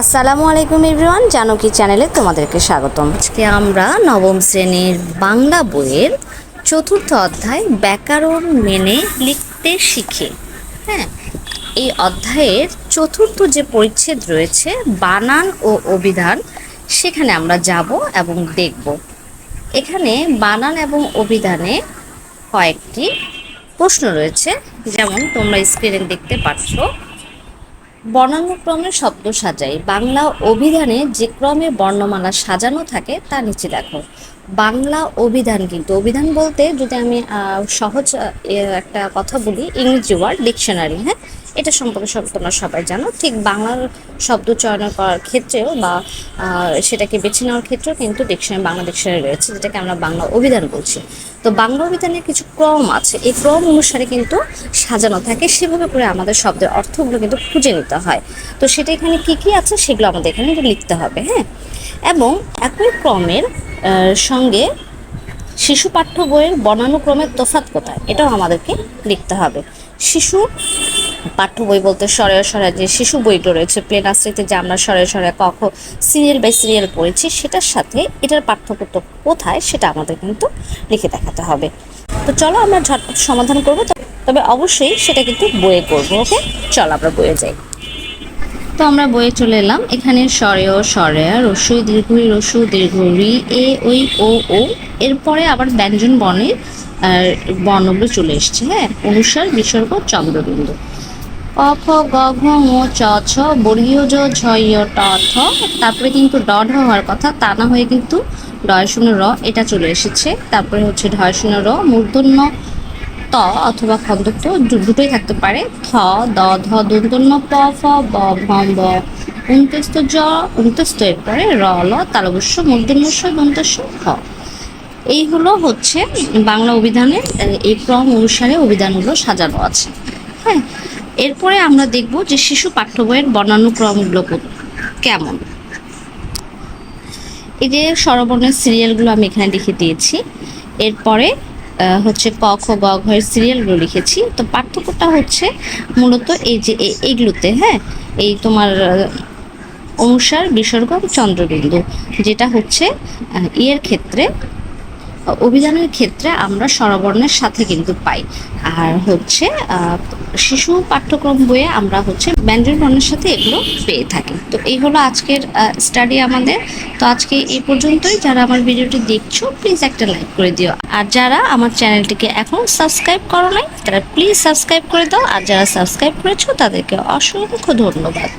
আসসালামু আলাইকুম এভরিওয়ান, জানকী চ্যানেলে তোমাদেরকে স্বাগতম। আজকে আমরা নবম শ্রেণির বাংলা বইয়ের চতুর্থ অধ্যায় ব্যাকরণ মেনে লিখতে শিখে। হ্যাঁ এই অধ্যায়ের চতুর্থ যে পরিচ্ছেদ রয়েছে, বানান ও অভিধান, সেখানে আমরা যাব এবং দেখব। এখানে বানান এবং অভিধানে কয়েকটি প্রশ্ন রয়েছে, যেমন তোমরা স্ক্রিনে দেখতে পাচ্ছ বর্ণানুক্রমে শব্দ সাজাই বাংলা অভিধানে যে ক্রমে বর্ণমালা সাজানো থাকে, তা নিচে দেখো। বাংলা অভিধান কিন্তু, অভিধান বলতে যদি আমি সহজ একটা কথা বলি, ইংরেজি ওয়ার্ড, ডিকশনারি হ্যাঁ? এটা সম্পর্কে তোমরা সবাই জানো। ঠিক বাংলার শব্দ চয়ন করার ক্ষেত্রেও বা সেটাকে বেছে নেওয়ার ক্ষেত্রেও কিন্তু ডিকশনারি বাংলা ডিকশনারি রয়েছে, যেটাকে আমরা বাংলা অভিধান বলছি। তো বাংলা অভিধানের কিছু ক্রম আছে। এই ক্রম অনুসারে কিন্তু সাজানো থাকে। সেভাবে করে আমাদের শব্দের অর্থগুলো কিন্তু খুঁজে নিতে হয়। তো সেটা এখানে কি কি আছে সেগুলো আমাদের এখানে লিখতে হবে হ্যাঁ? এবং একই ক্রমের সঙ্গে শিশু পাঠ্য বইয়ের বর্ণানুক্রমের তোফাত কোথায়? এটাও আমাদেরকে লিখতে হবে। শিশু পাঠ্য বই বলতে সরে সরে যে শিশু বইটা রয়েছে, প্লেন আশ্রিতে যে আমরা সরে সরে কখ সিরিয়াল বাই সিরিয়াল পড়েছি, সেটার সাথে এটার পার্থক্য কোথায় সেটা আমাদের কিন্তু লিখে দেখাতে হবে। তো চলো আমরা ঝটপট সমাধান করব, তবে অবশ্যই সেটা কিন্তু বইয়ে করব, ওকে? চলো আমরা বইয়ে যাই। তো আমরা বইয়ে চলে এলাম, এখানে স্বরেয়, স্বরেয়া রস্যই দীর্ঘই রসু দীর্ঘ রি এ ওই ও ও, এরপরে আবার ব্যঞ্জন বর্ণের বর্ণগুলো চলে এসছে হ্যাঁ? অনুসার, বিসর্গ, চন্দ্রবিন্দু। ক খ গ ঘ ঙ চ ছ বর্গীয় জ ঝ ইয় ট থ। তারপরে কিন্তু ড ঢ হওয়ার কথা, তা না হয়ে কিন্তু ডয় শূন্য র, এটা চলে এসেছে। তারপরে হচ্ছে ঢয় র, মূর্ধন্য ত অথবা খন্দক্ত দু- দুটোই থাকতে পারে। থ, দ, ধ দন্তন্য প, ফ, ব ভ ব। উনতেস্ত জ উনতেস্ত এর পরে র, ল তালবস্য মূর্ধন্যস্য দন্তস্য খ। এই হলো হচ্ছে বাংলা অভিধানের এই ক্রম অনুসারে অভিধানগুলো সাজানো আছে। এরপরে আমরা দেখব যে শিশু পাঠ্য বইয়ের বর্ণানুক্রমগুলো কেমন। এই যে স্বরবর্ণের সিরিয়ালগুলো আমি এখানে লিখে দিয়েছি। এরপরে হচ্ছে ক, খ, গ, ঘ এর সিরিয়ালগুলো লিখেছি। তো পার্থক্যটা হচ্ছে মূলত এই যে এইগুলোতে হ্যাঁ? এই তোমার অনুসার বিসর্গ চন্দ্রবিন্দু, যেটা হচ্ছে ইয়ের ক্ষেত্রে অভিধানের ক্ষেত্রে আমরা স্বরবর্ণের সাথে কিন্তু পাই। আর হচ্ছে শিশু পাঠ্যক্রম বইয়ে আমরা হচ্ছে ব্যঞ্জন বর্ণের সাথে এগুলো পেয়ে থাকি। তো এই হলো আজকের স্টাডি আমাদের। তো আজকে এই পর্যন্তই। যারা আমার ভিডিওটি দেখছ প্লিজ একটা লাইক করে দিও। আর যারা আমার চ্যানেলটিকে এখন সাবস্ক্রাইব করো নাই, তারা প্লিজ সাবস্ক্রাইব করে দাও। আর যারা সাবস্ক্রাইব করেছ, তাদেরকে অসংখ্য ধন্যবাদ।